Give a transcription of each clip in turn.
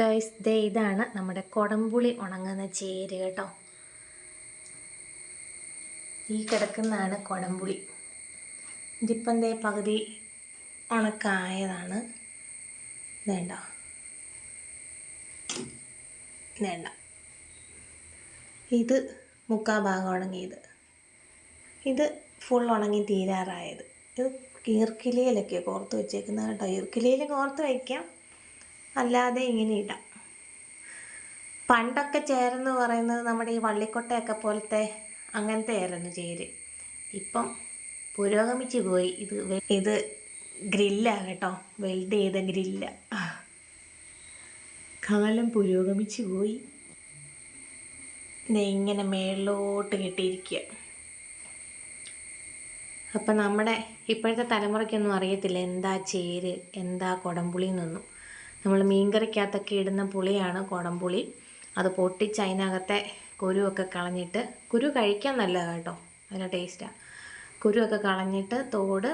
Guys ദേ ഇതാണ് നമ്മുടെ കൊടംപുളി ഉണങ്ങുന്ന ചേര് കേട്ടോ. ഈ കിടക്കുന്നതാണ് കൊടംപുളി. ഇതിപ്പം ദേ പകുതി ഉണക്കായതാണ്. വേണ്ട. വേണ്ട. ഇത് മുക്കാ ഭാഗം ഉണങ്ങിയത്. ഇത് ഫുൾ ഉണങ്ങി തീരാറായത്. ഇത് ഈർക്കിലയിലൊക്കെ കോർത്ത് വെച്ചേക്കുന്നത് കേട്ടോ. ഈർക്കിലയിൽ കോർത്ത് വയ്ക്കാം അല്ലാതെ ഇങ്ങനെ ഇടാം. പണ്ടൊക്കെ ചേരെന്ന് പറയുന്നത് നമ്മുടെ ഈ വള്ളിക്കൊട്ടയൊക്കെ പോലത്തെ അങ്ങനത്തെ ആയിരുന്നു ചേര്. ഇപ്പം പുരോഗമിച്ച് പോയി. ഇത് ഇത് ഗ്രില്ലാണ് കേട്ടോ. വെൽഡ് ചെയ്ത ഗ്രില്ല. കാലം പുരോഗമിച്ച് പോയി. ഇങ്ങനെ മേളിലോട്ട് കെട്ടിയിരിക്കുക അപ്പം നമ്മുടെ ഇപ്പോഴത്തെ തലമുറയ്ക്കൊന്നും അറിയത്തില്ല എന്താ ചേര് എന്താ കൊടംപുളി എന്നൊന്നും. നമ്മൾ മീൻകറിക്കകത്തൊക്കെ ഇടുന്ന പുളിയാണ് കുടംപുളി. അത് പൊട്ടിച്ച് അതിനകത്തെ കുരുവൊക്കെ കളഞ്ഞിട്ട് കുരു കഴിക്കാൻ നല്ലതാണ് കേട്ടോ നല്ല ടേസ്റ്റാണ് കുരുവൊക്കെ കളഞ്ഞിട്ട് തോട്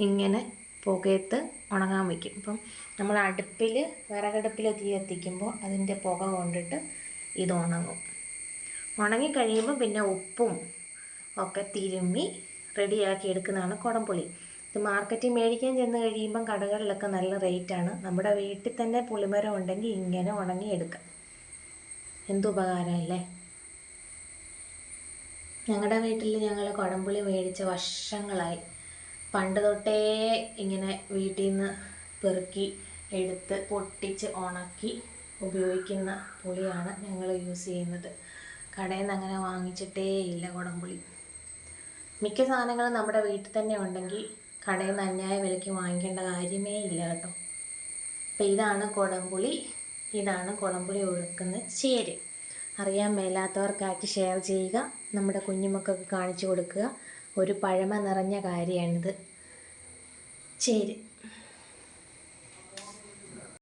ഇങ്ങനെ പുകയത്ത് ഉണങ്ങാൻ വയ്ക്കും ഇപ്പം നമ്മൾ അടുപ്പിൽ വിറകടുപ്പിൽ തീ എത്തിക്കുമ്പോൾ അതിന്റെ പുക കൊണ്ടിട്ട് ഇത് ഉണങ്ങും. ഉണങ്ങി കഴിയുമ്പോൾ പിന്നെ ഉപ്പും ഒക്കെ തിരുമ്മി റെഡിയാക്കി എടുക്കുന്നതാണ് കുടംപുളി. മാർക്കറ്റിൽ മേടിക്കാൻ ചെന്ന് കഴിയുമ്പം കടകളിലൊക്കെ നല്ല റേറ്റാണ്. നമ്മുടെ വീട്ടിൽ തന്നെ പുളിമരം ഉണ്ടെങ്കിൽ ഇങ്ങനെ ഉണങ്ങി എടുക്കാം എന്തുപകാരമല്ലേ ഞങ്ങളുടെ വീട്ടിൽ ഞങ്ങൾ കുടംപുളി മേടിച്ച വർഷങ്ങളായി. പണ്ട് തൊട്ടേ ഇങ്ങനെ വീട്ടിൽ നിന്ന് പെറുക്കി എടുത്ത് പൊട്ടിച്ച് ഉണക്കി ഉപയോഗിക്കുന്ന പുളിയാണ് ഞങ്ങൾ യൂസ് ചെയ്യുന്നത്. കടയിൽ നിന്ന് അങ്ങനെ വാങ്ങിച്ചിട്ടേ ഇല്ല കുടംപുളി. മിക്ക സാധനങ്ങളും നമ്മുടെ വീട്ടിൽ തന്നെ ഉണ്ടെങ്കിൽ കടയിൽ നിന്ന് അന്യായ വിലയ്ക്ക് വാങ്ങിക്കേണ്ട കാര്യമേ ഇല്ല കേട്ടോ. അപ്പം ഇതാണ് കുടംപുളി. ഇതാണ് കുടംപുളി ഒഴുക്കുന്ന ചേര്. അറിയാൻ മേലാത്തവർക്കായിട്ട് ഷെയർ ചെയ്യുക. നമ്മുടെ കുഞ്ഞുമക്കൾക്ക് കാണിച്ചു കൊടുക്കുക. ഒരു പഴമ നിറഞ്ഞ കാര്യമാണിത്. ചേര്.